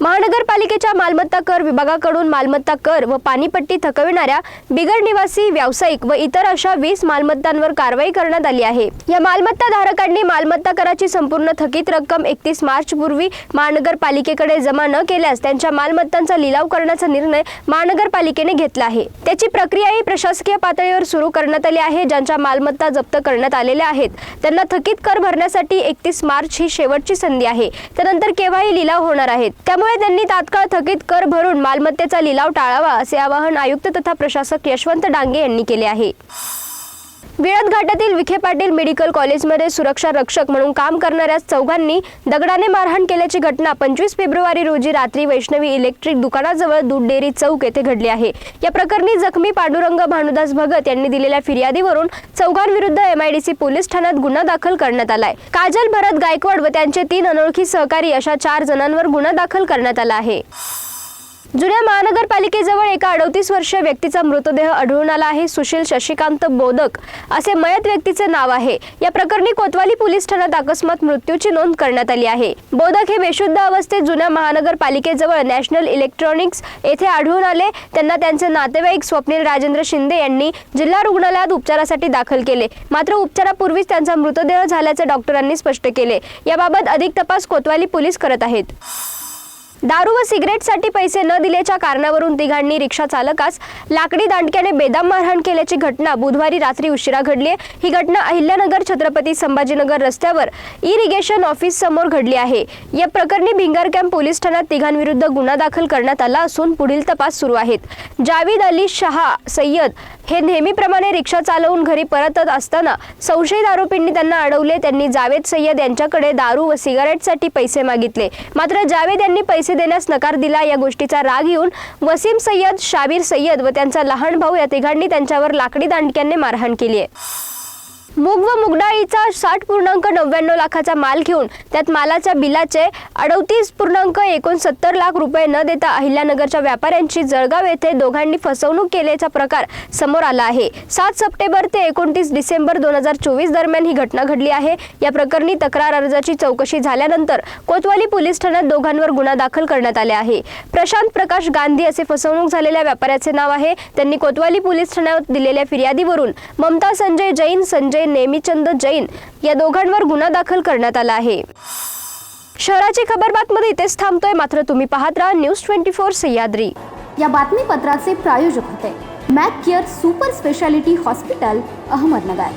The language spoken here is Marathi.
महानगरपालिकेच्या मालमत्ता कर विभागाकडून मालमत्ता कर व पाणीपट्टी थकविणाऱ्या बिगर निवासी व्यावसायिक व इतर अशा वीस मालमत्तांवर कारवाई करण्यात आली आहे. या मालमत्ता धारकांनी मालमत्ता कराची संपूर्ण थकीत रक्कम एकतीस मार्च पूर्वी महानगरपालिकेकडे जमा न केल्यास त्यांच्या मालमत्तांचा लिलाव करण्याचा निर्णय महानगरपालिकेने घेतला आहे. त्याची प्रक्रियाही प्रशासकीय पातळीवर सुरू करण्यात आली आहे ज्यांच्या मालमत्ता जप्त करण्यात आलेल्या आहेत. त्यांना थकीत कर भरण्यासाठी एकतीस मार्च ही शेवटची संधी आहे. त्यानंतर केव्हाही लिलाव होणार आहेत. त्यामुळे त्यांनी तात्काळ थकीत कर भरून मालमत्तेचा लिलाव टाळावा असे आवाहन आयुक्त तथा प्रशासक यशवंत डांगे यांनी केले आहे. विळद घाटातील विखे पाटील मेडिकल कॉलेजमध्ये सुरक्षा रक्षक म्हणून काम करणाऱ्या चौघांनी दगडाने मारहाण केल्याची घटना पंचवीस फेब्रुवारी रोजी रात्री वैष्णवी इलेक्ट्रिक दुकानाजवळ दूध डेअरी चौक येथे घडली आहे. या प्रकरणी जखमी पांडुरंग भानुदास भगत यांनी दिलेल्या फिर्यादीवरून चौघांविरुद्ध एमआयडीसी पोलीस ठाण्यात गुन्हा दाखल करण्यात आलाय. काजल भरत गायकवाड व त्यांचे तीन अनोळखी सहकारी अशा चार जणांवर गुन्हा दाखल करण्यात आला आहे. जुन्या महानगरपालिकेजवळ एका अडतीस वर्षीय व्यक्तीचा मृतदेह आढळून आला आहे. सुशील शशिकांत बोदक असे मयत व्यक्तीचे नाव आहे. या प्रकरणी कोतवाली पोलीस ठाण्यात अकस्मात मृत्यूची नोंद करण्यात आली आहे. बोदक हे बेशुद्ध अवस्थेत जुन्या महानगरपालिकेजवळ नॅशनल इलेक्ट्रॉनिक्स येथे आढळून आले. त्यांना त्यांचे नातेवाईक स्वप्नील राजेंद्र शिंदे यांनी जिल्हा रुग्णालयात उपचारासाठी दाखल केले. मात्र उपचारापूर्वीच त्यांचा मृतदेह झाल्याचे डॉक्टरांनी स्पष्ट केले. याबाबत अधिक तपास कोतवाली पोलीस करत आहेत. दारू व सिगरेटसाठी पैसे न दिल्याच्या कारणावरून तिघांनी रिक्षा चालकास लाकडी दांडक्याने बेदाम मारहाण केल्याची घटना बुधवारी रात्री उशिरा घडली आहे. ही घटना अहिल्यानगर छत्रपती संभाजीनगर रस्त्यावर इरिगेशन ऑफिस समोर घडली आहे. या प्रकरणी भिंगार कॅम्प पोलीस ठाण्यात तिघांविरुद्ध गुन्हा दाखल करण्यात आला असून पुढील तपास सुरू आहेत. जावेद अली शहा सय्यद हे नेहमीप्रमाणे रिक्षा चालवून घरी परतत असताना संशयित आरोपींनी त्यांना अडवले. त्यांनी जावेद सय्यद यांच्याकडे दारू व सिगारेटसाठी पैसे मागितले. मात्र जावेद यांनी पैसे देण्यास नकार दिला या गोष्टीचा राग येऊन वसीम सय्यद शाबीर सय्यद व त्यांचा लहान भाऊ या तिघांनी त्यांच्यावर लाकडी दांडक्याने मारहाण केली आहे. मूग व मुगडाळीचा साठ पूर्णांक नव्याण्णव लाखाचा माल घेऊन त्यात मालाच्या बिलाचे अडतीस पूर्णांक एकोणसत्तर लाख रुपये न देता अहिल्यानगरच्या व्यापाऱ्यांची जळगाव येथे दोघांनी फसवणूक केल्याचा प्रकार समोर आला आहे. सात सप्टेंबर ते एकोणतीस डिसेंबर दोन हजार चोवीस दरम्यान ही घटना घडली आहे. या प्रकरणी तक्रार अर्जाची चौकशी झाल्यानंतर कोतवाली पोलीस ठाण्यात दोघांवर गुन्हा दाखल करण्यात आले आहे. प्रशांत प्रकाश गांधी असे फसवणूक झालेल्या व्यापाऱ्याचे नाव आहे. त्यांनी कोतवाली पोलीस ठाण्यात दिलेल्या फिर्यादीवरून ममता संजय जैन संजय नेमीचंद जैन या दोघांवर गुन्हा दाखल करण्यात आला आहे. शहराची खबर बातमध्ये इथेच थांबतोय. मात्र तुम्ही पाहत राहा न्यूज ट्वेंटी फोर सह्याद्री. या बातमीपत्राचे प्रायोजक होते. Mac care super speciality hospital Ahmednagar.